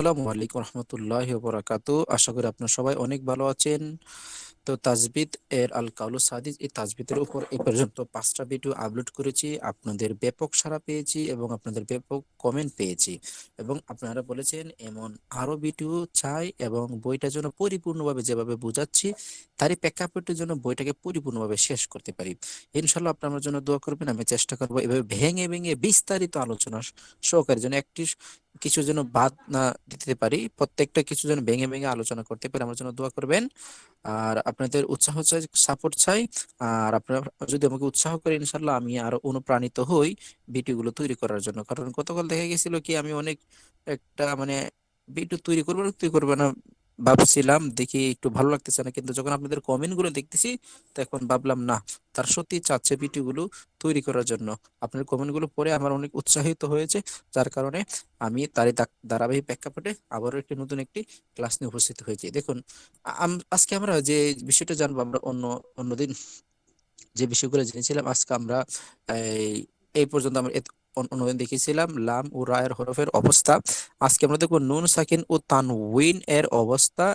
আসসালামু আলাইকুম রহমতুল্লাহ বরাকাতু আশা করি সবাই অনেক ভালো আছেন। তো তাজবিদ এর আল সাদিজ এই তাজবিদের উপর পর্যন্ত পাঁচটা ভিডিও আপলোড করেছি। আপনাদের ব্যাপক সাড়া পেয়েছি এবং আপনাদের ব্যাপক কমেন্ট পেয়েছি। এবং আপনারা বলেছেন, এমন আরও ভিডিও চাই এবং বইটা যেন পরিপূর্ণভাবে যেভাবে বোঝাচ্ছি, তারই প্রেক্ষাপটের জন্য বইটাকে পরিপূর্ণভাবে শেষ করতে পারি। ইনশাল্লাহ আপনার জন্য দোয়া করবেন। আমি চেষ্টা করব এভাবে ভেঙে ভেঙে বিস্তারিত আলোচনা সহকারে যেন একটি কিছু যেন বাদ না দিতে পারি, প্রত্যেকটা কিছু যেন ভেঙে ভেঙে আলোচনা করতে পারি। আমার জন্য দোয়া করবেন। আর আপনাদের উৎসাহ চাই সাপোর্ট চাই। আর আপনারা যদি আমাকে উৎসাহ করে ইনশাল্লাহ আমি আরও অনুপ্রাণিত হই ভিডিওগুলো তৈরি করার জন্য। কারণ গতকাল দেখা গেছিল কি, আমি অনেক একটা মানে ভিডিও তৈরি করব তৈরি করব না ভাবছিলাম দেখি একটু ভালো লাগতেছে না, কিন্তু যখন আপনাদের কমেন্টগুলো দেখতেছি, তখন ভাবলাম, না, তার সত্যি চাচ্ছে ভিডিও গুলো তৈরি করার জন্য। আপনার কমেন্টগুলো পড়ে আমার অনেক উৎসাহিত হয়েছে, যার কারণে আমি তারই ধারাবাহিক প্রেক্ষাপটে আবারও একটি নতুন একটি ক্লাস নিয়ে উপস্থিত হয়েছি। দেখুন আজকে আমরা যে বিষয়টা জানব, আমরা অন্য, অন্যদিন যে বিষয়গুলো জেনেছিলাম, আজকে আমরা, এই পর্যন্ত আমরা দেখেছিলাম লাম ও রায়ের হরফের অবস্থা। আজকে আমরা দেখব নুন, সাকিন ও তানউইন এর অবস্থা।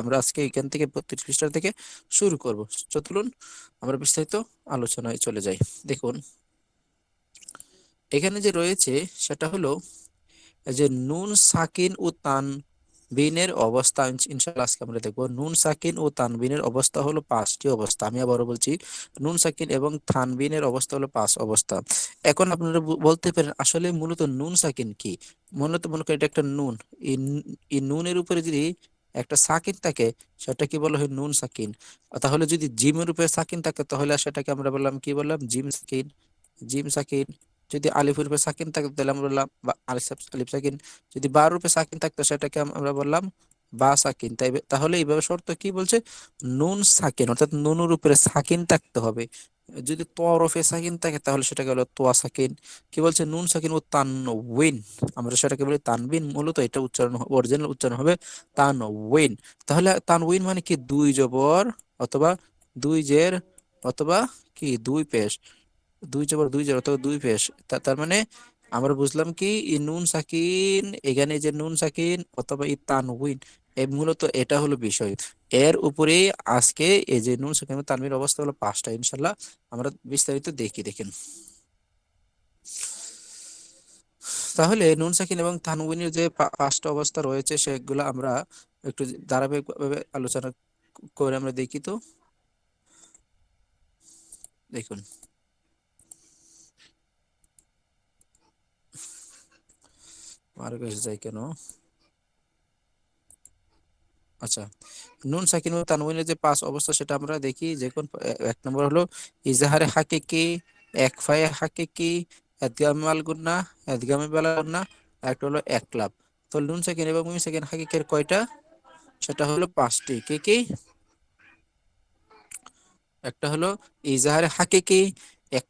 আমরা আজকে এখান থেকে বত্রিশ পৃষ্ঠা থেকে শুরু করব। চতুলুন আমরা বিস্তারিত আলোচনায় চলে যাই। দেখুন, এখানে যে রয়েছে সেটা হলো যে নুন, সাকিন ও তান বিনের অবস্থা ইনশাআল্লাহ আজকে আমরা দেখব। নুন, সাকিন ও তানবিনের অবস্থা হলো পাঁচটি অবস্থা। আমি আবারও বলছি, নুন, সাকিন এবং থানবিনের অবস্থা হলো পাঁচ অবস্থা। এখন আপনারা বলতে পারেন, আসলে মূলত নুন, সাকিন কি? মূলত মনে করেন এটা একটা নুন, এই নুনের উপরে যদি একটা সাকিন থাকে, সেটা কি বলা হয় নুন, সাকিন? তাহলে যদি জিমের উপরে সাকিন থাকে, তাহলে সেটাকে আমরা বললাম, কি বললাম? জিম, সাকিন। জিম, সাকিন। যদি আলিফের উপরে সাকিন থাকতো তাহলে আমরা বললাম, বা আলিফ সাকিন। যদি বার রূপে সাকিন থাকতো সেটাকে আমরা বললাম বা সাকিন। তাই তাহলে এইভাবে শর্ত কি বলছে? নুন সাকিন, অর্থাৎ নুনুর উপরে সাকিন থাকতে হবে। যদি তরফে সাকিন থাকে তাহলে সেটাকে হলো তোয়া সাকিন। কি বলছে? নুন সাকিন ও তান উইন আমরা সেটাকে বলি তানবিন। মূলত এটা উচ্চারণ অরিজিনাল উচ্চারণ হবে তান উইন তাহলে তান উইন মানে কি? দুই জবর অথবা দুই জের অথবা কি? দুই পেশ। দুই জবর দুই জবর অথবা দুই পেশ তার মানে আমরা বুঝলাম কি ই নুন, সাকিন, এখানে যে নুন, সাকিন অথবা ই তানউইন এই মূলত এটা হলো বিষয়। এর উপরে আজকে এই যে নুন, সাকিন তানবির অবস্থা হলো পাঁচটা ইনশাল্লাহ আমরা বিস্তারিত দেখি, দেখেন। তাহলে নুন, সাকিন এবং তানউইনের যে পাঁচটা অবস্থা রয়েছে, সেগুলো আমরা একটু ধারাবাহিকভাবে আলোচনা করে আমরা দেখি তো। দেখুন। এসে যায় কেন? আচ্ছা নুন সাকিন ও তানউইনের যে পাঁচ অবস্থা সেটা আমরা দেখি, যে কোন এক নম্বর হলো ইজাহারে হাকিকি একফায়ে হাকিকি, এদগামে আল গুন্না, এদগামে বেলা গুন্না একটা হলো এক লাভ। তো নুন সাকিন এবং মিম সাকিন হাকিকের কয়টা? সেটা হলো পাঁচটি। কি কি? একটা হলো ইজাহারে হাকিকি, এক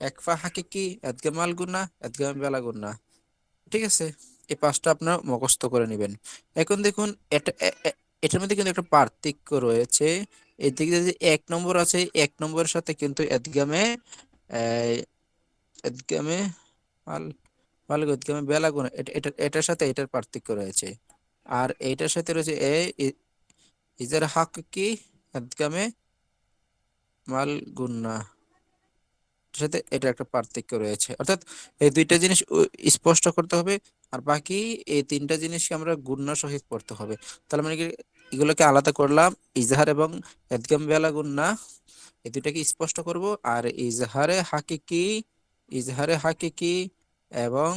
একফা হাকিকি এদগামাল গুন্না, এদগামে বেলা গুন্না। ঠিক আছে? এই পাঁচটা আপনার মুখস্থ করে নেবেন। এখন দেখুন, এটা এটার মধ্যে কিন্তু একটা পার্থক্য রয়েছে। এদিকে যে এক নম্বর আছে, এক নম্বরের সাথে কিন্তু এদগামে এদগামে মাল মাল এদগামে বেলা গুণ, এটা এটার সাথে এটার পার্থক্য রয়েছে। আর এইটার সাথে রয়েছে এ ইজার হাক কি? এদগামে মাল গুন্না সাথে এটা একটা পার্থক্য রয়েছে। অর্থাৎ এই দুইটা জিনিস স্পষ্ট করতে হবে আর বাকি এই তিনটা জিনিসকে আমরা গুন্না সহিত পড়তে হবে। তাহলে মানে কি এগুলোকে আলাদা করলাম, ইজহার এবং এদগাম বেলা গুন্না এই দুইটাকে স্পষ্ট করব আর ইজহারে হাকিকি ইজহারে হাকিকি এবং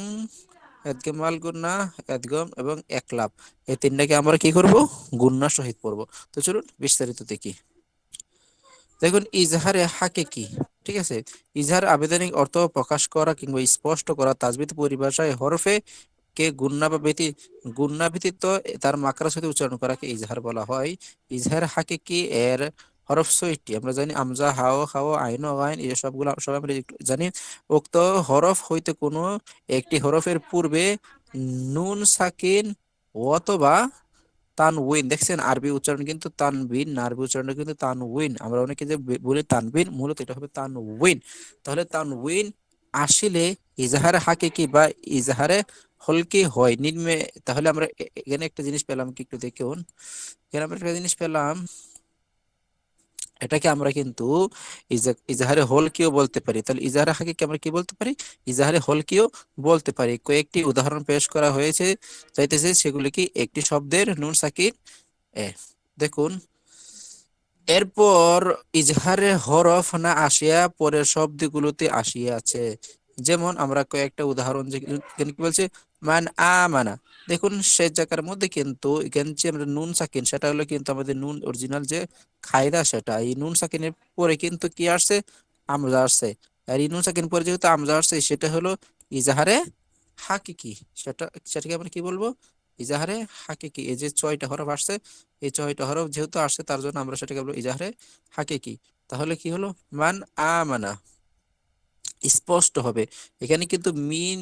এদগামাল গুন্না এদগম এবং একলাপ। এই তিনটাকে আমরা কি করব? গুন্না সহিত পড়ব। তো চলুন বিস্তারিত দেখি। দেখুন, ইজহারে হাকে কি ঠিক আছে? ইজহার আবেদনিক অর্থ প্রকাশ করা কিংবা স্পষ্ট করা তাজবিদ পরিভাষায় হরফে কে গুন্না বা ব্যতি, গুন্না ব্যতীত তার মাকড়ার সাথে উচ্চারণ করাকে ইজহার বলা হয়। ইজহার হাকে কি এর হরফ ছয়টি, আমরা জানি আমজা, হাও, খাও, আইন আইন এই সবগুলো সব আমরা জানি। উক্ত হরফ হইতে কোনো একটি হরফের পূর্বে নুন, সাকিন, অথবা তানউইন দেখছেন, আরবি উচ্চারণ কিন্তু তানবিন না আরবি উচ্চারণ কিন্তু তানউইন আমরা অনেকে যে বলি তানবিন মূলত এটা হবে তানউইন তাহলে তানউইন আসলে ইজাহারে হাকিকি বা ইজাহারে হলকি হয়। নিম্নে তাহলে আমরা এখানে একটা জিনিস পেলাম কি একটু দেখুন এখানে আমরা একটা জিনিস পেলাম। এটাকে আমরা কিন্তু ইজা- হল হলকিও বলতে পারি। তাহলে ইজাহারে হাকিকি আমরা কি বলতে পারি? ইজাহারে হলকিও বলতে পারি। কয়েকটি উদাহরণ পেশ করা হয়েছে। চাইতেছে সেগুলি কি একটি শব্দের নুন সাকিন, এ, দেখুন। এরপর, ইজহারে হরফ না আসিয়া পরের শব্দগুলোতে আসিয়া আছে যেমন আমরা কয়েকটা উদাহরণ যে কি বলছে? মান আমানা। দেখুন সে জায়গার মধ্যে কিন্তু এখানে যে আমরা নুন সাকিন, সেটা হলো কিন্তু আমাদের নুন অরিজিনাল যে খায়দা সেটা, এই নুন সাকিনের পরে কিন্তু কি আসছে? আমজা আসছে। আর এই নুন সাকিন পরে যেহেতু আমজা আসছে, সেটা হলো ইজাহারে হাকিকি। সেটা, সেটাকে আমরা কি বলব? ইজাহারে হাকিকি। এই যে ছয়টা হরফ আসছে, এই ছয়টা হরফ যেহেতু আসছে, তার জন্য আমরা সেটাকে বলব ইজাহারে হাকিকি। তাহলে কি হলো? মান আমানা। স্পষ্ট হবে। এখানে কিন্তু মিন,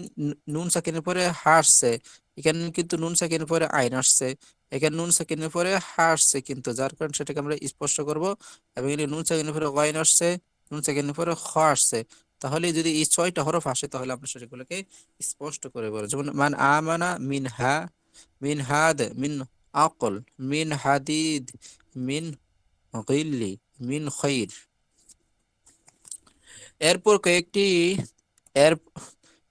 নুন সাকিনের পরে হাসছে এখানে কিন্তু নুন সাকিনের পরে আইন আসছে। এখানে নুন সাকিনের পরে হাসছে কিন্তু, যার কারণে সেটাকে আমরা স্পষ্ট করব। এবং এখানে নুন সাকিনের পরে ওয়াইন আসছে, নুন সাকিনের পরে খ আসছে। তাহলে যদি এই ছয়টা হরফ আসে, তাহলে আমরা সেটাগুলোকে স্পষ্ট করে বলব। যেমন, মান আমানা মিন হা, মিন হাদ, মিন আকল, মিন হাদিদ, মিন গিল্লি, মিন খৈর। এরপর কয়েকটি, এর,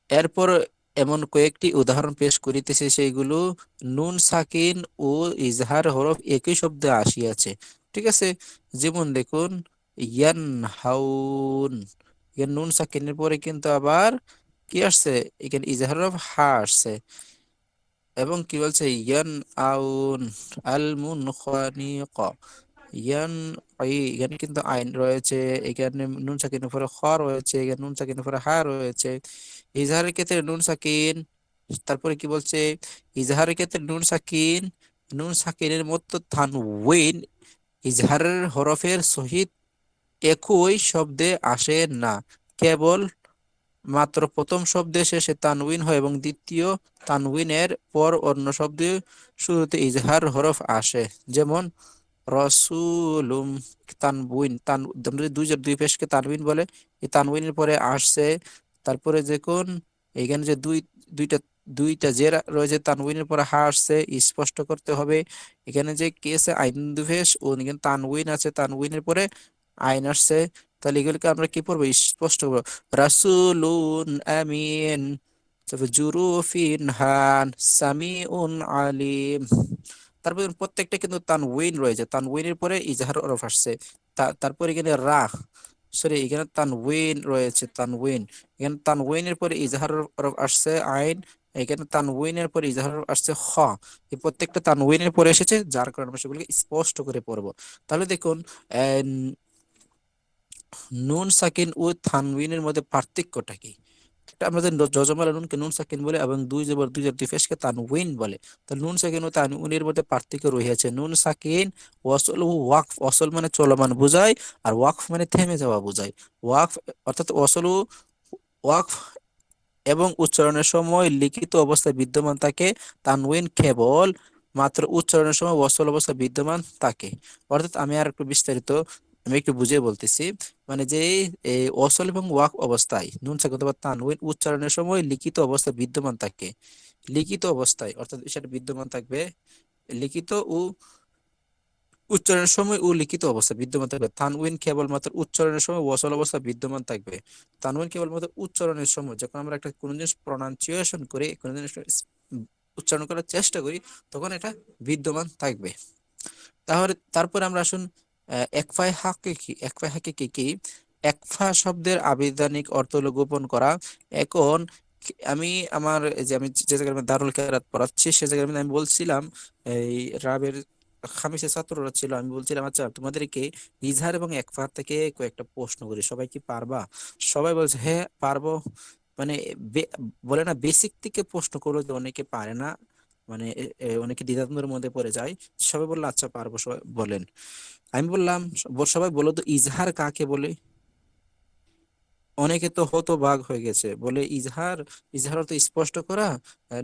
এরপর এমন কয়েকটি উদাহরণ পেশ করিতেছে, সেইগুলো নুন, সাকিন ও ইজহার হরফ একই শব্দে আসিয়াছে। ঠিক আছে? যেমন দেখুন, ইয়ান হাউন। এখানে নুন, সাকিনের পরে কিন্তু আবার কি আসছে? এখানে ইজহার হরফ হা আসছে। এবং কি বলছে? ইয়ান আউন আল মুনখানিক। ইয়ান এখানে কিন্তু আইন রয়েছে, এখানে নুন সাকিনের উপরে খ রয়েছে, এখানে নুন সাকিনের উপরে হা রয়েছে। ইজহারের ক্ষেত্রে নুন সাকিন, তারপরে কি বলছে? ইজহারের ক্ষেত্রে নুন সাকিন, নুন সাকিনের মতো তানউইন ইজহারের হরফের সহিত একই শব্দে আসে না। কেবল মাত্র প্রথম শব্দে শেষে তানউইন হয় এবং দ্বিতীয় তানউইনের পর অন্য শব্দে শুরুতে ইজহার হরফ আসে। যেমন রসুলুম তানবুইন তান, দুই দুই পেশকে তানবিন বলে। এই তানউইনের পরে আসছে, তারপরে দেখুন এখানে যে দুই, দুইটা দুইটা যে রয়েছে তানউইনের পরে হা আসছে স্পষ্ট করতে হবে। এখানে যে কেসে আইন দুভেশ ও এখানে তানউইন আছে তানউইনের পরে আইন আসছে। তাহলে এগুলোকে আমরা কি পড়ব? স্পষ্ট করব। রাসুলুন আমিন, তারপর জুরুফিন হান, সামিউন আলিম। তারপর প্রত্যেকটা কিন্তু তান তানউইন রয়েছে। তান তানউইনের পরে ইজাহার হরফ আসছে। তারপরে এখানে রা সরি এখানে তানউইন রয়েছে তানউইন এখানে তানউইনের পরে ইজহার হরফ আসছে আইন, এখানে তান তানউইনের পরে ইজাহার আসছে খ এই প্রত্যেকটা তান তানউইনের পরে এসেছে, যার কারণে আমরা সেগুলোকে স্পষ্ট করে পড়ব। তাহলে দেখুন নুন, সাকিন ও তানউইনের মধ্যে পার্থক্যটা কি? যজমালা নুনকে নুন সাকিন বলে এবং দুই জবর দুই বলে। নুন সাকিন ও মধ্যে পার্থক্য রয়েছে নুন সাকিন ওয়াসল ওয়াকফ অসল মানে চলমান বোঝায় আর ওয়াকফ মানে থেমে যাওয়া বোঝায়। ওয়াকফ, অর্থাৎ অসল ওয়াকফ এবং উচ্চারণের সময় লিখিত অবস্থায় বিদ্যমান থাকে তানউইন কেবল, মাত্র উচ্চারণের সময় ওয়াসল অবস্থা বিদ্যমান থাকে অর্থাৎ আমি আর একটু বিস্তারিত আমি একটু বুঝিয়ে বলতেছি মানে যে এই অসল এবং ওয়াক অবস্থায়, নুন সাকিন অথবা তানউইন উচ্চারণের সময় লিখিত অবস্থায় বিদ্যমান থাকে। লিখিত অবস্থায়, অর্থাৎ সেটা বিদ্যমান থাকবে, লিখিত ও উচ্চারণের সময় ও লিখিত অবস্থা বিদ্যমান থাকবে। তানউইন কেবলমাত্র উচ্চারণের সময় ওয়াসল অবস্থা বিদ্যমান থাকবে। তানউইন কেবলমাত্র উচ্চারণের সময়, যখন আমরা একটা কোনো জিনিস প্রনাউন্সিয়েশন করে, কোনো জিনিস উচ্চারণ করার চেষ্টা করি, তখন এটা বিদ্যমান থাকবে। তাহলে, তারপরে আমরা আসুন একফায় হাকে কি একফায় হাকে কি একফা শব্দের আবিধানিক অর্থ হলো গোপন করা। এখন আমি আমার যে আমি যে জায়গায় দারুল কেরাত পড়াচ্ছি, সে জায়গায় আমি বলছিলাম, এই রাবের খামিসের ছাত্ররা ছিল, আমি বলছিলাম আচ্ছা তোমাদেরকে ইজহার এবং একফা থেকে কয়েকটা প্রশ্ন করি, সবাই কি পারবা? সবাই বলছে হ্যাঁ পারব। মানে বলে না, বেসিক থেকে প্রশ্ন করল যে অনেকে পারে না। মানে অনেকে দ্বিধাদ্বন্দ্বের মধ্যে পড়ে যায়। সবাই বলল আচ্ছা পারব। সবাই বলেন। আমি বললাম সবাই বলো তো, ইজহার কাকে বলে? অনেকে তো হতো হতবাক হয়ে গেছে। বলে, ইজহার ইজহার তো স্পষ্ট করা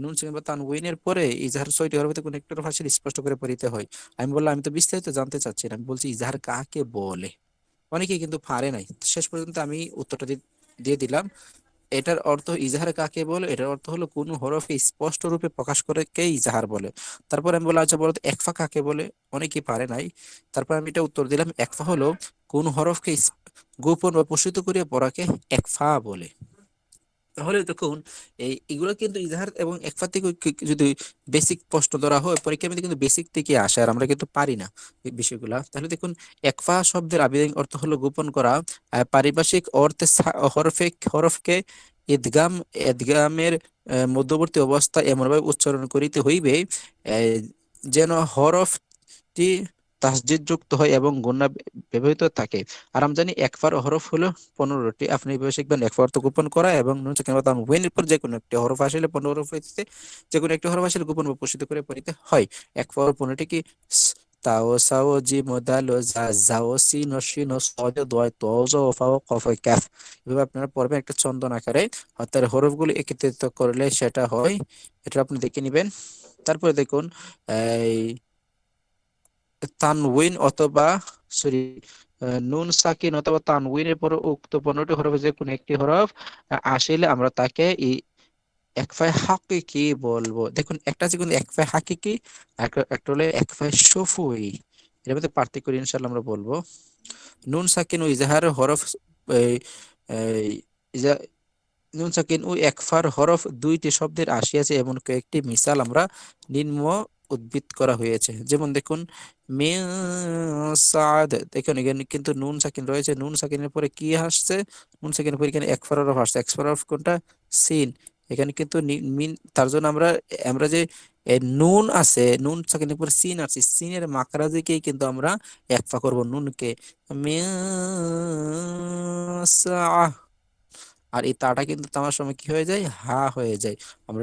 নুন সিং বা তানউইনের পরে ইজহার ছয়টি হরফে কোন একটা ভাষা স্পষ্ট করে পড়িতে হয়। আমি বললাম, আমি তো বিস্তারিত জানতে চাচ্ছি আমি বলছি, ইজহার কাকে বলে? অনেকে কিন্তু পারে নাই। শেষ পর্যন্ত আমি উত্তরটা দিয়ে দিলাম। এটার অর্থ ইজাহার কাকে বলে? এটার অর্থ হলো কোন হরফে স্পষ্ট রূপে প্রকাশ করে কে ইজাহার বলে। তারপর আমি বললাম আচ্ছা বলতো একফা কাকে বলে? অনেকেই পারে নাই। তারপর আমি এটা উত্তর দিলাম একফা হলো কোন হরফকে গোপন বা পোষিত করিয়া পড়াকে একফা বলে। তাহলে দেখুন, এই এগুলো কিন্তু ইজাহার এবং একফা থেকে যদি বেসিক প্রশ্ন ধরা হয়, পরীক্ষার মধ্যে কিন্তু বেসিক থেকে আসে আর আমরা কিন্তু পারি না এই বিষয়গুলা। তাহলে দেখুন একফা শব্দের আবেদন অর্থ হলো গোপন করা পারিভাষিক অর্থে হরফে, হরফকে ঈদগাম ঈদগামের মধ্যবর্তী অবস্থা এমনভাবে উচ্চারণ করিতে হইবে যেন হরফটি তাসজিদযুক্ত হয় এবং গুণা ব্যবহৃত থাকে। আর আমরা জানি একফার হরফ হলো পনেরোটি। আপনি এভাবে শিখবেন, একফার অর্থ গোপন করা এবং ওয়েনের পর যে কোনো একটি হরফ আসলে পনেরো হরফ হইতে যে কোনো একটি হরফ আসলে গোপন পোষিত করে পড়িতে হয়। একফার পনেরোটি কি? তাও, সাও জি মোদাল জা জাও সি নসি নসদ দয় তজ ফাও কফ ক্যাফ। এভাবে আপনারা পড়বেন একটা চন্দন আকারে। অর্থাৎ হরফগুলো একত্রিত করলে সেটা হয়। এটা আপনি দেখে নেবেন। তারপরে দেখুন, এই তানউইন অথবা সরি নুন সাকিন অথবা তানউইনের পর উক্ত পনেরোটি হরফ যে কোনো একটি হরফ আসলে আমরা তাকে একফায় হাকিকি বলব। দেখুন, একটা আছে কিন্তু একফায় হাকিকি, একটা হলো একফায় সফুই এর মধ্যে পার্থক্য ইনশাল্লাহ আমরা বলব। নুন সাকিন ও ইজাহার হরফ নুন সাকিন ও একফার হরফ দুইটি শব্দের আসিয়াছে এমন কয়েকটি মিসাল আমরা নিম্ন উদ্ভিদ করা হয়েছে। যেমন দেখুন সাদ, দেখুন এখানে কিন্তু নুন সাকিন রয়েছে। নুন সাকিনের পরে কি আসছে? নুন সাকিনের পরে এখানে একফার হরফ আসছে। একফার হরফ কোনটা? সিন। এখানে কিন্তু মিন, তার জন্য আমরা আমরা যে নুন আছে, নুন সাকিনের পরে সিন আছে। সিনের মাকরাজিকেই কিন্তু আমরা একফা করব নুনকে। আর এই তাটা কিন্তু তামার সময় কি হয়ে যায়? হা হয়ে যায়। আমরা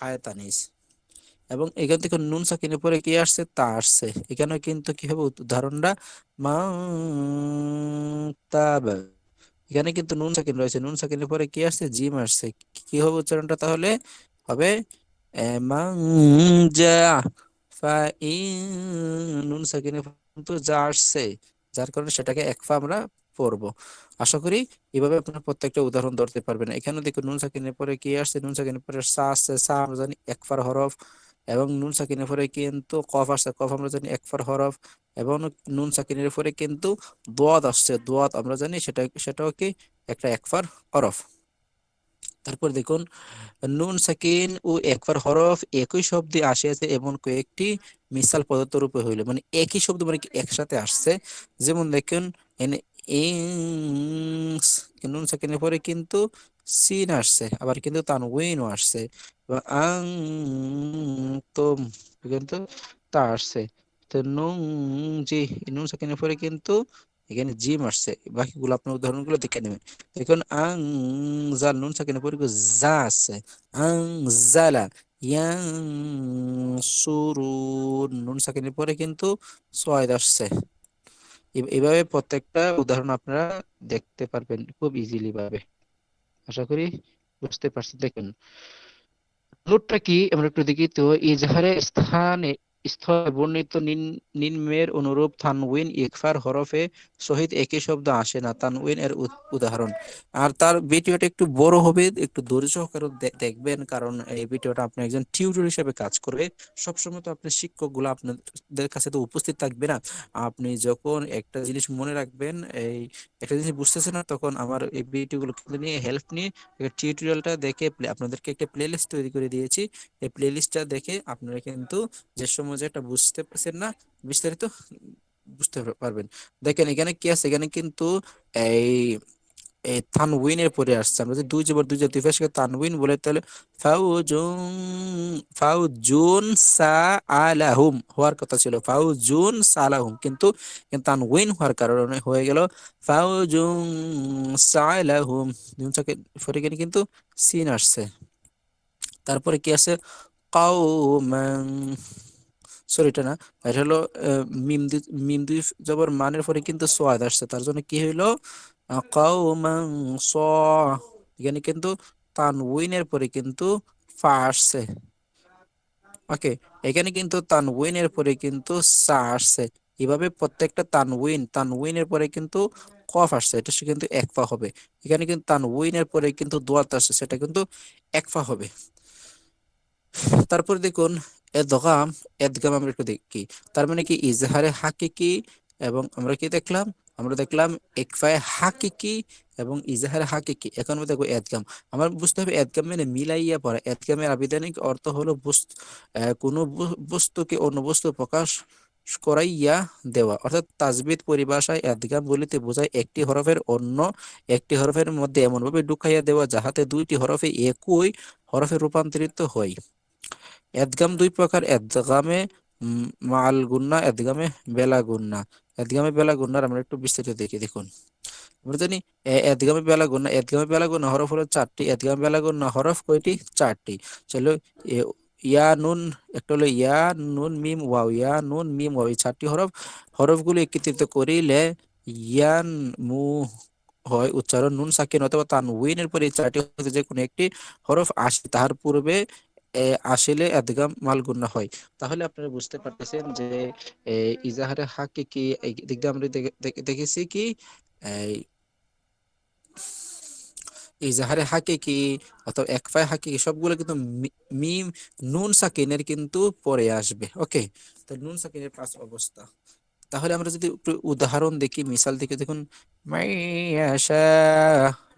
হায় তানিস এবং এখান থেকে নুন সাকিনের পরে কি আসছে? তা আসছে। এখানে কিন্তু কি হবে? উদাহরণটা মা এখানে কিন্তু নুন সাকিন রয়েছে। নুন সাকিনের পরে কি আসছে? জিম আসছে। কি হবে উচ্চারণটা তাহলে? হবে নুন সাকিনের কিন্তু যা আসছে, যার কারণে সেটাকে একফা আমরা পড়ব। আশা করি এভাবে আপনার প্রত্যেকটা উদাহরণ ধরতে পারবেন। এখানে দেখুন নুন সাকিনের পরে কি আসছে? নুন সাকিনের পরে সা আসছে। সা আমরা জানি একফার হরফ। এবং নুন সাকিনের পরে কিন্তু কফ আসছে, কফ আমরা জানি একফার হরফ এবং নুন সাকিনের পরে কিন্তু দোয়াদ আসছে দোয়াদ আমরা জানি সেটা, সেটাও কি একটা একফার হরফ। তারপর দেখুন, নুন সাকিন ও একবার হরফ একই শব্দে আসিয়াছে এমন কয়েকটি মিসাল পদার্থ রূপে হইল। মানে একই শব্দ মানে একসাথে আসছে। যেমন দেখুন এনে নুন সাকিনের পরে কিন্তু সিন আসছে, আবার কিন্তু তানউইনও আসছে। আং তোম কিন্তু তা আসছে। তো নুন জি, নুন সাকিনের পরে কিন্তু এখানে জিম আসছে। বাকিগুলো আপনার উদাহরণগুলো দেখে নেবেন। দেখুন আং জাল নুন সাকিনের পরে যা আছে আং জালা ইয়াং সুরুন নুন সাকিনের পরে কিন্তু সয়েদ আসছে। এভাবে প্রত্যেকটা উদাহরণ আপনারা দেখতে পারবেন খুব ইজিলি ভাবে। আশা করি বুঝতে পারছি দেখুন লোটটা কি? আমরা একটু দেখি। তো ইজহারের স্থানে স্থলে বর্ণিত নিম্নের অনুরূপ তানউইন ইকফার হরফে সহিত একই শব্দ আসে না। তানউইন এর উদাহরণ। আর তার ভিডিওটা একটু বড় হবে, একটু ধৈর্য সহকারে দেখবেন, কারণ এই ভিডিওটা আপনি একজন টিউটর হিসেবে কাজ করবে সবসময় তো আপনি শিক্ষকগুলো আপনাদের কাছে তো উপস্থিত থাকবে না। আপনি যখন একটা জিনিস মনে রাখবেন, এই একটা জিনিস বুঝতেছে না, তখন আমার এই ভিডিওগুলো নিয়ে হেল্প নিয়ে টিউটোরিয়ালটা দেখে আপনাদেরকে একটা প্লেলিস্ট তৈরি করে দিয়েছি। এই প্লেলিস্টটা দেখে আপনারা কিন্তু যে সময় যেটা বুঝতে পারছেন না, বিস্তারিত বুঝতে পারবেন। দেখেন এখানে কি আছে? এখানে কিন্তু এই এই পরে আসছে। আমরা যদি দুই দুই ফেসকে বলে, তাহলে ফাউজুন ফাউজুন হওয়ার কথা ছিল। ফাউজুন কিন্তু হওয়ার কারণে হয়ে গেল। ফাউজুন সাআলাহুম নুনটাকে পরে কিন্তু সিন আসছে। তারপরে কি আছে? কাউমান সরি এটা না। এটা হলো মিম জবর মানের পরে কিন্তু সোয়াদ আসছে। তার জন্য কি হইল? এখানে কিন্তু তানউইনের পরে কিন্তু ফা আসছে। ওকে, এখানে কিন্তু তানউইনের পরে কিন্তু সা আসছে। এভাবে প্রত্যেকটা তানউইন, তানউইনের পরে কিন্তু কফ আসছে। এটা সে কিন্তু একফা হবে। এখানে কিন্তু তানউইনের পরে কিন্তু দোয়াত আসছে। সেটা কিন্তু একফা হবে। তারপর দেখুন এদগাম এদগাম আমরা একটু দেখি। তার মানে কি? ইজহারে হাকিকি এবং আমরা কি দেখলাম? আমরা দেখলাম একফায় হাকিকি এবং ইজাহারে হাকিকি। এখন আমরা দেখব এদগাম। আমার বুঝতে হবে এদগাম মানে মিলাইয়া পড়া। এদগামের আবিধানিক অর্থ হলো কোনো বস্তুকে অন্য বস্তু প্রকাশ করাইয়া দেওয়া। অর্থাৎ তাজবিদ পরিভাষায় এদগাম বলিতে বোঝায় একটি হরফের অন্য একটি হরফের মধ্যে এমনভাবে ঢুকাইয়া দেওয়া যাহাতে দুইটি হরফে একই হরফে রূপান্তরিত হয়। এদগাম দুই প্রকার, এদগামে মাল গুন্না, এদগামে বেলা গুন্না। এদগামে বেলা গুন্নার আমরা একটু বিস্তারিত দেখি, দেখুন। আমরা জানি এদগামে বেলা গুন্না, এদগামে বেলা গুন্না হরফ হলো চারটি, এদগামে বেলা গুন্না হরফ কয়টি? চারটি। চলো ইয়া নুন, একটা হলো ইয়া নুন মিম, ওয়াও, ইয়া নুন মিম, ওয়াও, এই চারটি হরফ, হরফগুলো একত্রিত করিলে ইয়ান মু হয় উচ্চারণ নুন সাকিন অথবা তানউইনের পরে এই চারটি যে কোনো একটি হরফ আসে। তাহার পূর্বে আসলে এদগাম মালগুন্না হয়। তাহলে আপনারা বুঝতে পারতেছেন যে ইজাহারে হাকে কি দিক আমরা দেখেছি কি? ইজাহারে হাকে কি অথবা একফায় হাকে কি সবগুলো কিন্তু মিম নুন সাকিনের কিন্তু পরে আসবে। ওকে? তো নুন সাকিনের পাঁচ অবস্থা। তাহলে আমরা যদি উদাহরণ দেখি মিসাল দেখি দেখুন।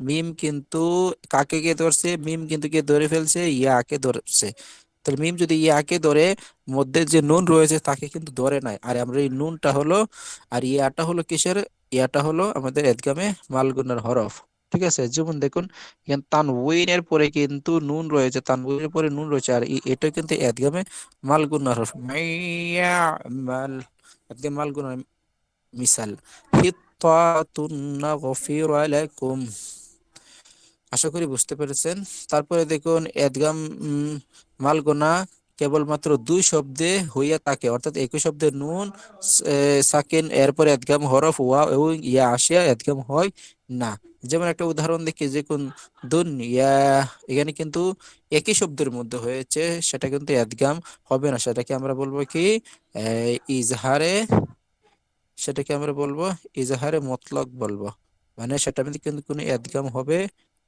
মিম কিন্তু কাকে কে ধরছে? মিম কিন্তু কে ধরে ফেলছে? ইয়াকে ধরছে। তাহলে মিম যদি ইয়াকে ধরে, মধ্যে যে নুন রয়েছে তাকে কিন্তু ধরে নাই। আর আমরা এই নুনটা হলো, আর ইয়াটা হলো কিসের? ইয়াটা হলো আমাদের এদগামে মালগুনার হরফ। ঠিক আছে? যেমন দেখুন, এখানে তানউইনের পরে কিন্তু নুন রয়েছে তান তানউইনের পরে নুন রয়েছে, আর এটা কিন্তু এদগামে মালগুনার হরফ। মাল একদম মালগুনা মিসাল আশা করি বুঝতে পেরেছেন। তারপরে দেখুন, এদগাম মালগোনা কেবলমাত্র দুই শব্দে হইয়া থাকে, অর্থাৎ একই শব্দে নুন সাকিন, এরপরে এদগাম, হরফ ওয়া এবং ইয়া আসিয়া এদগাম হয় না। যেমন একটা উদাহরণ দেখি, যে কোন দুন ইয়া এখানে কিন্তু একই শব্দের মধ্যে হয়েছে, সেটা কিন্তু এদগাম হবে না। সেটাকে আমরা বলব কি? ইজহারে, সেটাকে আমরা বলব ইজাহারে মতলক বলব। মানে সেটা কিন্তু কোনো এদগাম হবে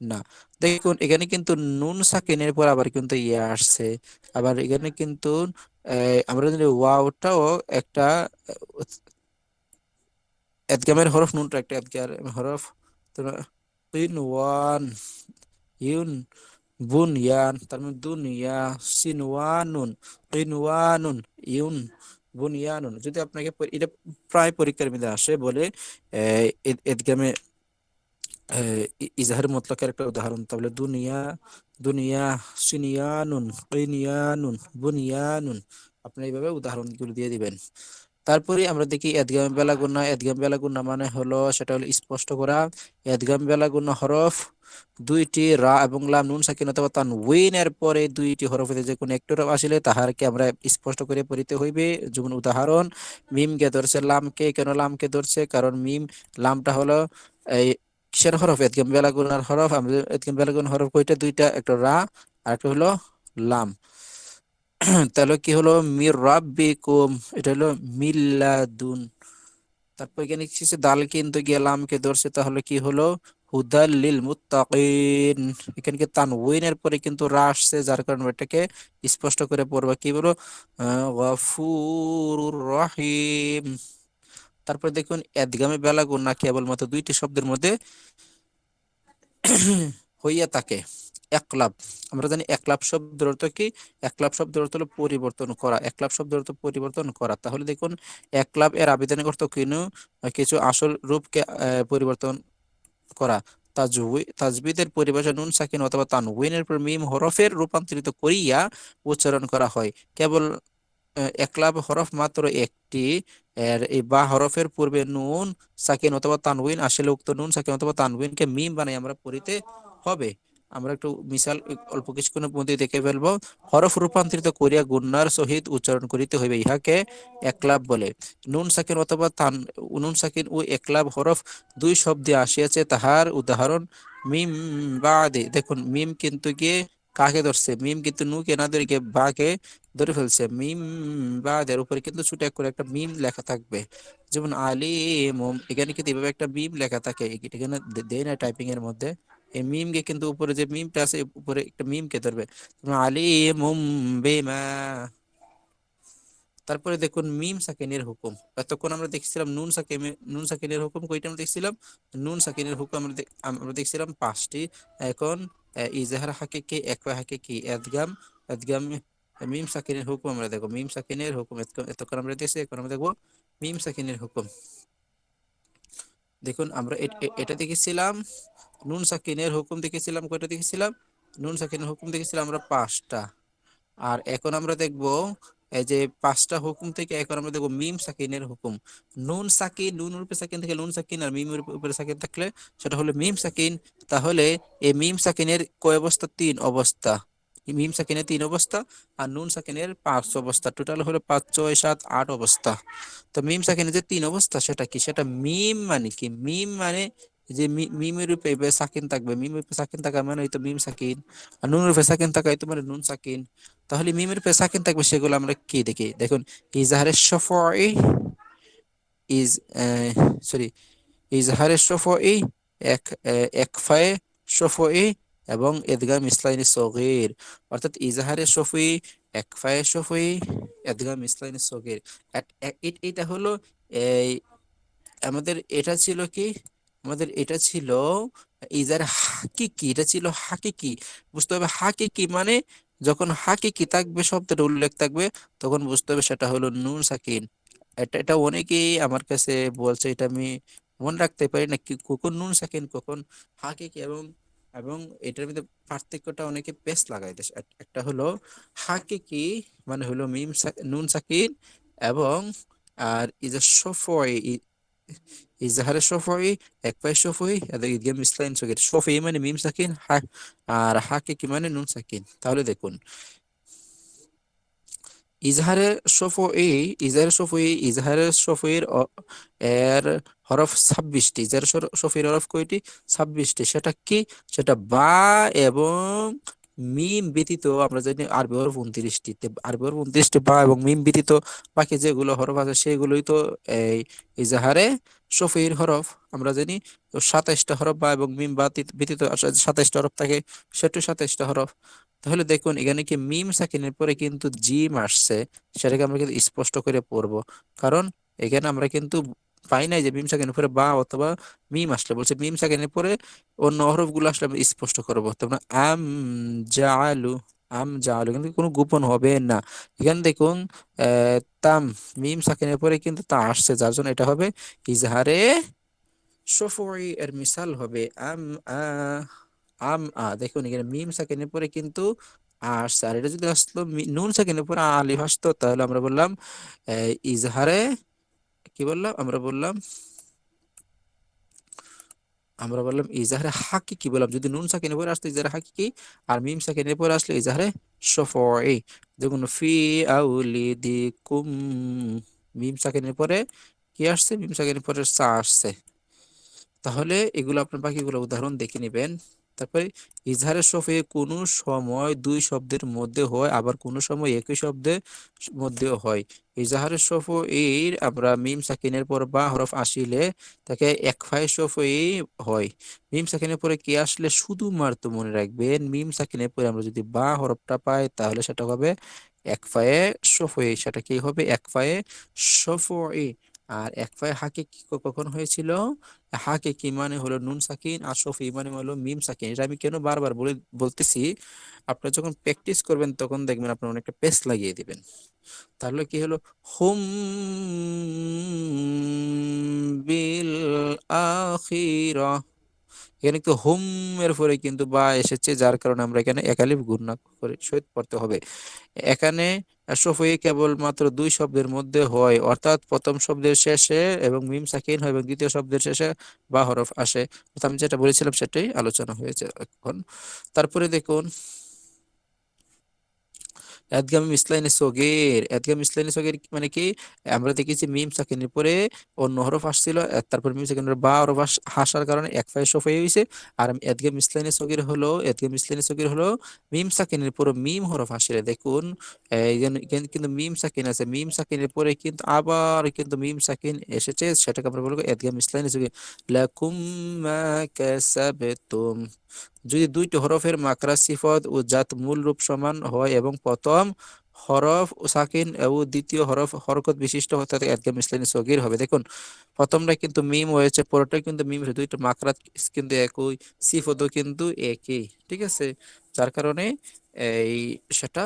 না। দেখুন, এখানে কিন্তু নুন সাকিনের পর আবার কিন্তু ইয়ে আসছে। আবার এখানে কিন্তু আমরা যদি ওয়াওটাও একটা এদগামের হরফ, নুনটা একটা এদগার হরফ তিন ইউন বুনয়ান তার মানে দুনিয়া সিনওয়ানুন কিনওয়ানুন ইউন বুনিয়ানুন যদি আপনাকে এটা প্রায় পরীক্ষার মধ্যে আসে বলে এদগামে ইজাহার মতলকের একটা উদাহরণ তাহলে দুনিয়া দুনিয়া সিনিয়ানুন কিনিয়ানুন বুনিয়ানুন আপনি এইভাবে উদাহরণগুলো দিয়ে দিবেন তারপরে আমরা দেখি এদগাম বেলাগুন্না এদগাম বেলাগুন্না মানে হলো সেটা হলো স্পষ্ট করা। এদগাম বেলাগুন্না হরফ দুইটি রা এবং লাম নুন সাকিন অথবা তানউইন এর পরে দুইটি হরফ যে কোনো একটি হরফ আসলে তাহারকে আমরা স্পষ্ট করে পড়িতে হইবে। যেমন উদাহরণ, মিম কে ধরছে লামকে, কেন লামকে ধরছে? কারণ মিম লামটা হলো এই কিসের হরফ? এদগাম বেলাগুনার হরফ। আমরা এদগাম বেলাগুন হরফ কয়টা দুইটা, একটা রা আর একটা হলো লাম। তাহলে কি হলো? মির রাব্বিকুম, এটা হলো মিল্লাদুন। তারপর এখানে কিছু দাল কিন্তু গেলাম কে ধরছে। তাহলে কি হলো? হুদাল লিল মুত্তাকিন। এখানে কি তানউইনের পরে কিন্তু রা আসছে, যার কারণে এটাকে স্পষ্ট করে পড়বা। কি বলো? গফুরুর রহিম। তারপর দেখুন, এদগামে বেলা গুণা কেবলমাত্র দুইটি শব্দের মধ্যে হইয়া থাকে। একলাভ আমরা জানি একলাভ শব্দের অর্থ কি? একলাভ শব্দের অর্থ হলো পরিবর্তন করা। একলাভ শব্দের অর্থ পরিবর্তন করা। তাহলে দেখুন একলাভ এর আবেদনের অর্থ কিনু, কিছু আসল রূপকে পরিবর্তন করা। তাজবিদের পরিভাষা নুন, সাকিন অথবা তানউইনের পর মিম হরফের রূপান্তরিত করিয়া উচ্চারণ করা হয়। কেবল একলাভ হরফ মাত্র একটি, এর এই বা হরফের পূর্বে নুন, সাকিন অথবা তানউইন, আসলে উক্ত নুন, সাকিন অথবা তানউইনকে মিম বানাই আমরা পড়িতে হবে। আমরা একটু মিসাল অল্প কিছুক্ষণের মধ্যে দেখে ফেলব। হরফ রূপান্তরিত করিয়া গুন্নার সহিত উচ্চারণ করিতে হইবে। ইহাকে একলাভ বলে। নুন, সাকিন অথবা তান, নুন, সাকিন ও একলাভ হরফ দুই শব্দে আসিয়াছে তাহার উদাহরণ মিম বাদে। দেখুন, মিম কিন্তু গিয়ে কাকে ধরছে? মিম কিন্তু নুকে না ধরে গিয়ে বাকে ধরে ফেলছে। মিম বা দের উপরে কিন্তু ছোট করে একটা মিম লেখা থাকবে। যেমন আলিম এখানে কিন্তু এভাবে একটা মিম লেখা থাকে। এখানে দেয় না টাইপিং এর মধ্যে। এই মিমকে কিন্তু উপরে যে মিমটা আছে উপরে একটা মিমকে ধরবে। আলিম বেমা। তারপরে দেখুন মিম সাকিনের হুকুম। এতক্ষণ আমরা দেখছিলাম নুন সাকিম, নুন সাকিনের হুকুম কয়টা আমরা দেখছিলাম? নুন সাকিনের হুকুম আমরা আমরা দেখছিলাম পাঁচটি। এখন ইজাহার হাকে কি হাকিকি একফা হাকিকি এদগাম এদগাম মিম সাকিনের হুকুম আমরা দেখো মিম সাকিনের হুকুম, এতক্ষণ আমরা দেখছি, এখন আমরা দেখব মিম সাকিনের হুকুম। দেখুন, আমরা এটা দেখেছিলাম। নুন সাকিনের হুকুম দেখেছিলাম, কয়টা দেখেছিলাম? নুন সাকিনের হুকুম দেখেছিলাম আমরা পাঁচটা। আর এখন আমরা দেখব, এই যে পাঁচটা হুকুম থেকে এখন আমরা দেখব মিম সাকিনের হুকুম। নুন সাকিন, নুন উপরে সাকিন থেকে নুন সাকিন আর মিম উপরে সাকিন থাকলে সেটা হলো মিম সাকিন। তাহলে এই মিম সাকিনের কয় অবস্থা? তিন অবস্থা। মিম সাকিনের তিন অবস্থা আর নুন সাকিনের পাঁচ অবস্থা। টোটাল হলো পাঁচ, ছয়, সাত, আট অবস্থা। তো মিম সাকিনের যে তিন অবস্থা সেটা কি? সেটা মিম মানে কি? মিম মানে যে মিমের রূপে সাকিন থাকবে। মিম রূপে সাকিন থাকা মানে হয়তো মিম সাকিন, আর নুন রূপে সাকিন থাকা হয়তো মানে নুন সাকিন। তাহলে মিমের রূপে সাকিন থাকবে সেগুলো আমরা কি দেখি? দেখুন ইজাহারের সফই ইজ সরি ইজহারের সফই এক এক একফায়ে সফই এবং এদগাম ইসলাইনি সগির। অর্থাৎ ইজাহারের সফি একফায়ে সফি এদগাম ইসলাইনি সগির। এটা হলো, এই, আমাদের এটা ছিল কি? আমাদের এটা ছিল, ইজার হাকিকি, এটা ছিল হাকিকি। বুঝতে হবে হাকিকি মানে যখন হাকিকি থাকবে শব্দের উল্লেখ থাকবে, তখন বুঝতে হবে সেটা হলো নুন সাকিন। এটা এটা অনেকেই আমার কাছে বলছে, এটা আমি মনে রাখতে পারি না কি, কখন নুন সাকিন, কখন হাকিকি এবং এবং এটার মধ্যে পার্থক্যটা অনেকে পেস লাগাই দেয়। একটা হলো হাকিকি মানে হলো মিম নুন সাকিন এবং আর ইজা সফয় ইজাহারের সফই এক পায়ে সফই ঈদগাহ মিসলাইন সগির সফই মানে মিম সাকিন আর হাকিকি মানে নুন সাকিন তাহলে দেখুন ইজহারের সফই ইজহারের সফই ইজহারের সফইর এর হরফ ছাব্বিশটি. ইজহারের সফির হরফ কয়টি? ছাব্বিশটি। সেটা কি? সেটা বা এবং মিম ব্যতীত আমরা জানি আরবি হরফ উনত্রিশটি। আরবি হরফ উনত্রিশটি বা এবং মিম ব্যতীত বাকি যেগুলো হরফ আছে সেগুলোই তো এই ইজাহারে সফির হরফ। আমরা জানি তো সাতাইশটা হরফ বা এবং মিম ব্যতীত সাতাইশটা হরফ থাকে, সেটা সাতাইশটা হরফ। তাহলে দেখুন এখানে কি মিম সাকিনের পরে কিন্তু জিম আসছে, সেটাকে আমরা কিন্তু স্পষ্ট করে পড়ব। কারণ এখানে আমরা কিন্তু পাই নাই যে মিম সাকিনের পরে বা অথবা মিম আসলে বলছে মিম সাকিনের পরে অন্য হরফগুলো আসলে আমরা স্পষ্ট করব। তোমরা আম জালু আম জালু কিন্তু কোনো গোপন হবে না। এখানে দেখুন তাম মিম সাকিনের পরে কিন্তু তা আসছে, যার জন্য এটা হবে ইজহারে সফই এর মিসাল হবে। আম আ আম আ, দেখুন এখানে মিম সাকিনের পরে কিন্তু আসছে। আর এটা যদি আসলো নুন সাকিনের পরে আলিফ আসতো, তাহলে আমরা বললাম ইজহারে কি বললাম? আমরা বললাম আমরা বললাম ইজাহারে হাকি কি বললাম? যদি নুন সাকিনের পরে আসতো ইজাহারে হাকি কি? আর মিম সাকিনের পরে আসলে ইজাহারে সফই দেখুন, ফি আউলিদিকুম। মিম সাকিনের পরে কি আসছে? মিম সাকিনের পরে সা আসছে। তাহলে এগুলো আপনার বাকিগুলো উদাহরণ দেখে নেবেন। তারপরে ইজহারের সফে কোনো সময় দুই শব্দের মধ্যে হয়, আবার কোনো সময় একই শব্দের মধ্যেও হয়। ইজাহারের সফ এর আমরা মিম সাকিনের পর বা হরফ আসিলে তাকে এক ফাই সফ হয়। মিম সাকিনের পরে কে আসলে শুধুমাত্র মনে রাখবেন? মিম সাকিনের পরে আমরা যদি বা হরফটা পাই, তাহলে সেটা হবে এক ফায়ে সফ সেটা কি হবে? এক ফায়ে সফ আর এক পায়ে হাকে কি কখন হয়েছিল? হাকে কি মানে হলো নুন সাকিন আর সফি মানে হলো মিম সাকিন। এটা আমি কেন বারবার বলে, বলতেছি? আপনারা যখন প্র্যাকটিস করবেন তখন দেখবেন আপনার অনেকটা পেস লাগিয়ে দিবেন। তাহলে কি হলো? হুম বিল আখিরা এখানে কিন্তু হোম এর পরে কিন্তু বা এসেছে, যার কারণে আমরা এখানে একালিফ গুণনা করে সহিত পড়তে হবে। এখানে সফই কেবলমাত্র দুই শব্দের মধ্যে হয়, অর্থাৎ প্রথম শব্দের শেষে এবং মিম সাকিন হয় এবং দ্বিতীয় শব্দের শেষে বা হরফ আসে। আমি যেটা বলেছিলাম সেটাই আলোচনা হয়েছে এখন। তারপরে দেখুন এদগাম মিসলাইনে সগীর এদগাম মিসলাইনে সগীর মানে কি আমরা দেখেছি মিম সাকিনের পরে অন্য হরফ আসছিল তারপর মিম সাকিনের বা হরফ আসার কারণে এক ফাই সফ হয়ে গেছে আর এদগাম মিসলাইনে সগীর হলো এদগাম মিসলাইনে সগীর হলো মিম সাকিনের পরে মিম হরফ আসলে দেখুন কিন্তু মিম সাকিন আছে মিম সাকিনের পরে কিন্তু আবার কিন্তু মিম সাকিন এসেছে সেটাকে আমরা বলব এদগাম মিসলাইনে সগীর লাকুম মা কাসাবতুম যদি দুইটি হরফের মাকরা সিফত ও জাত মূল রূপ সমান হয় এবং প্রথম হরফ ও সাকিন ও দ্বিতীয় হরফ হরকত বিশিষ্ট তাতে একদম ইসলামী সগির হবে। দেখুন, প্রথমটা কিন্তু মিম হয়েছে পরটা কিন্তু মিম হয়েছে। দুইটা মাকরাত কিন্তু একই, সিফতও কিন্তু একই, ঠিক আছে? যার কারণে এই সেটা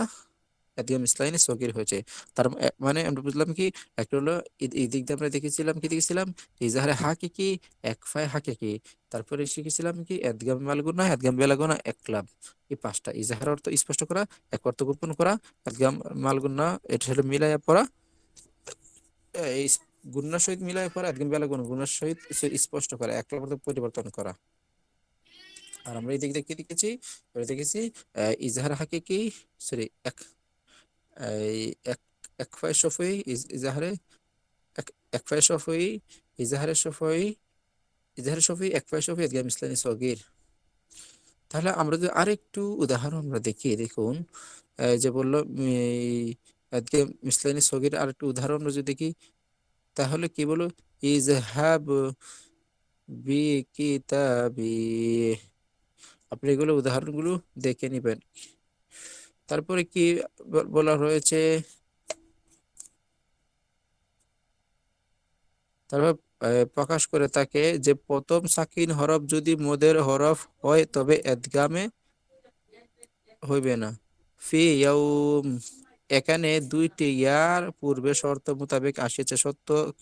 একদম ইসলামী সগীর হয়েছে। তার মানে আমরা বুঝলাম কি একটা হলো এই- দিক দিয়ে আমরা দেখেছিলাম কি দেখেছিলাম? ইজাহারে হাকিকি একফায় হাকিকি তারপরে শিখেছিলাম কি এদগাম মালগুনা এদগাম বেলাগুনা একলাম এই পাঁচটা। ইজাহার অর্থ স্পষ্ট করা এক অর্থ গোপন করা এদগাম মালগুনা এটা হলো মিলাইয়া পড়া। এই গুণার সহিত মিলাইয়া পড়া এদগাম বেলাগুনা গুণার সহিত স্পষ্ট করা একলাম অর্থ পরিবর্তন করা। আর আমরা এই দিক দিয়ে কি দেখেছি? দেখেছি আহ, ইজাহার হাকিকি সরি এক একফায় সফই ইজ- ইজাহারে, এক একফায় সফই, ইজাহারে সফই ইজাহারে সফই একফায় সফই এদগাম ইসলামী সগীর। তাহলে আমরা যদি আরেকটু উদাহরণ আমরা দেখি দেখুন যে বলল আজকে মিসলাইনি সগীর আরেকটু উদাহরণ যদি দেখি, তাহলে কি বলো ইজহাব বি কিতাবি। আপনি এগুলো উদাহরণগুলো দেখে নেবেন। তারপরে কি বলা হয়েছে? তারপর প্রকাশ করে তাকে যে, প্রথম সাকিন হরফ যদি মোদের হরফ হয়, তবে এদগামে হইবে না। ফি এখানে দুইটি ইয়ার পূর্বে শর্ত মোতাবেক আসিয়াছে সত্য,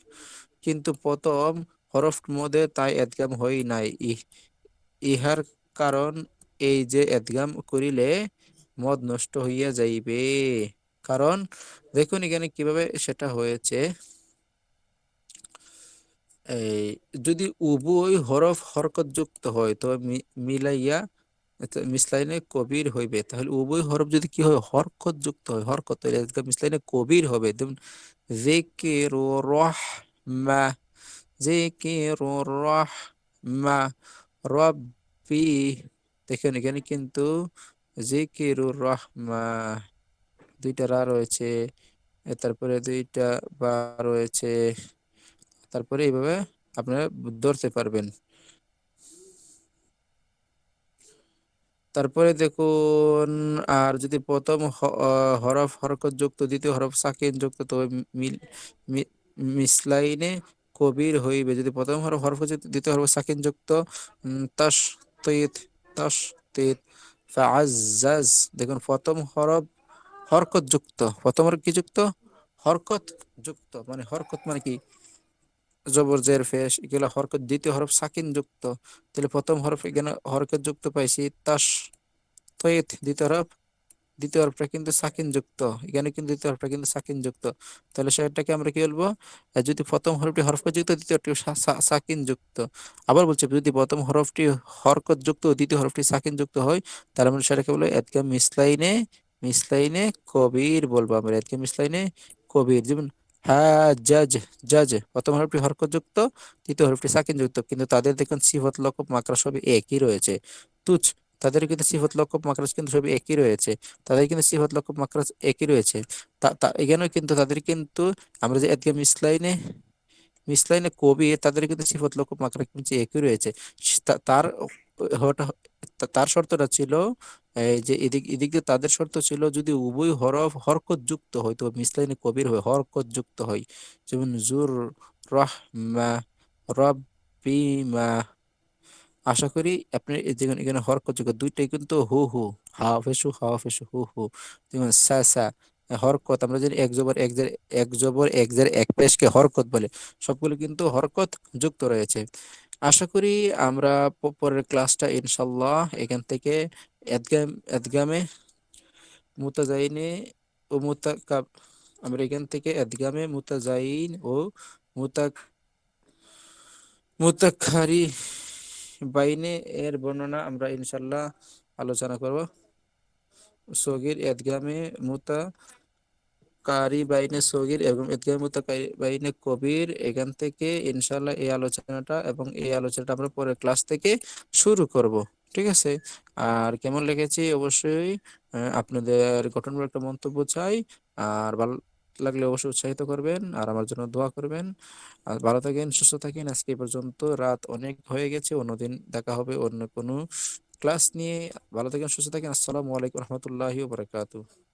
কিন্তু প্রথম হরফ মধ্যে তাই এদগাম হই নাই। ইহ- ইহার কারণ এই যে, এদগাম করিলে মদ নষ্ট হইয়া যাইবে। কারণ, দেখুন এখানে কীভাবে সেটা হয়েছে। এই, যদি উভয় হরফ হরকত যুক্ত হয় তবে মিলাইয়া মিসলাইনে কবির হইবে। তাহলে উভয় হরফ যদি কি হয় হরকত যুক্ত হয়, হরকত মিসলাইনে কবির হবে। যেমন জিকিরু রহমা জিকিরু রহমা, রব্বি, দেখেন এখানে কিন্তু জিকিরুর রহমা। দুইটা রা রয়েছে, তারপরে দুইটা বা রয়েছে, তারপরে এইভাবে আপনারা ধরতে পারবেন। তারপরে দেখুন, আর যদি প্রথম হরফ হরকত যুক্ত, দ্বিতীয় হরফ সাকিন যুক্ত তবে মিসলাইনে কবির হইবে। যদি প্রথম হরফ হরফ দ্বিতীয় হরফ সাকিন যুক্ত তাস তৈত তাস তৈত ফাআজ্জাজ দেখুন, প্রথম হরফ হরকত যুক্ত। প্রথম হরফ কি যুক্ত? হরকত যুক্ত। মানে হরকত মানে কি? জবর, জের ফেস এগুলো হরকত। দ্বিতীয় হরফ সাকিন যুক্ত। তাহলে প্রথম হরফ এখানে হরকত যুক্ত পাইছি তাস তৈত। দ্বিতীয় হরফ দ্বিতীয় হরফটা কিন্তু সাকিন যুক্ত এখানে কিন্তু দ্বিতীয় হরফটা কিন্তু সাকিন যুক্ত তাহলে সেটাকে আমরা কি বলব? যদি প্রথম হরফটি হরকত যুক্ত দ্বিতীয়টি সাকিন যুক্ত আবার বলছি, যদি প্রথম হরফটি হরকত যুক্ত দ্বিতীয় হরফটি সাকিন যুক্ত হয়, তাহলে আমরা সেটাকে বলব এদগাম মিসলাইনে মিসলাইনে কবির বলব আমরা এদগাম মিসলাইনে কবির। যেমন হ্যাঁ জাজ জাজ, প্রথম হরফটি হরকত যুক্ত দ্বিতীয় হরফটি সাকিন যুক্ত কিন্তু তাদের দেখুন, সিফত লকব মাকড়া সবই একই রয়েছে। তুচ তাদের কিন্তু সিফত লকব মাকরাজ কিন্তু সবই একই রয়েছে। তাদের কিন্তু সিফত লকব মাকরাজ একই রয়েছে। এখানেও কিন্তু তাদের কিন্তু আমরা যে আজকে মিসলাইনে মিসলাইনে কবি, তাদের কিন্তু সিফত লকব মাকরাজ কিন্তু একই রয়েছে। তার তার শর্তটা ছিল যে এদিক এদিক দিয়ে তাদের শর্ত ছিল যদি উভয় হরফ হরকত যুক্ত হয় তো মিসলাইনে কবির হয় হরকত যুক্ত হয়, যেমন জুর রহমা রব্বিমা আশা করি আপনি এখানে হরকত যোগ দুইটাই কিন্তু হু হু হাফেসু হাফেসু হু হু যেমন সা সা হরকত আমরা জানি এক জবর, এক এক জবর, এক জের, এক পেশকে হরকত বলে, সবগুলো কিন্তু হরকত যুক্ত রয়েছে। আশা করি আমরা পরের ক্লাসটা ইনশাল্লাহ এখান থেকে এদগাম, এদগামে মুতাজাইনে ও মুতাকাব, আমরা এখান থেকে এদগামে মুতাজাইন ও মুতাক মুতাক্ষারি বাইনে এর বর্ণনা আমরা ইনশাল্লাহ আলোচনা করব। সগির, এদগামে মুতা কারি বাইনে সগির এবং ঈদগাহ মুতাকারি বাইনে কবির, এখান থেকে ইনশাল্লাহ এই আলোচনাটা এবং এই আলোচনাটা আমরা পরের ক্লাস থেকে শুরু করব, ঠিক আছে? আর কেমন লেগেছে? অবশ্যই আপনাদের গঠনমূলক একটা মন্তব্য চাই। আর ভালো লাগলে অবশ্যই উৎসাহিত করবেন আর আমার জন্য দোয়া করবেন। আর ভালো থাকেন, সুস্থ থাকেন। আজকে পর্যন্ত রাত অনেক হয়ে গেছে অন্যদিন দেখা হবে অন্য কোনো ক্লাস নিয়ে। ভালো থাকেন, সুস্থ থাকেন। আসসালামু আলাইকুম রহমতুল্লাহি বারাকাতুহু।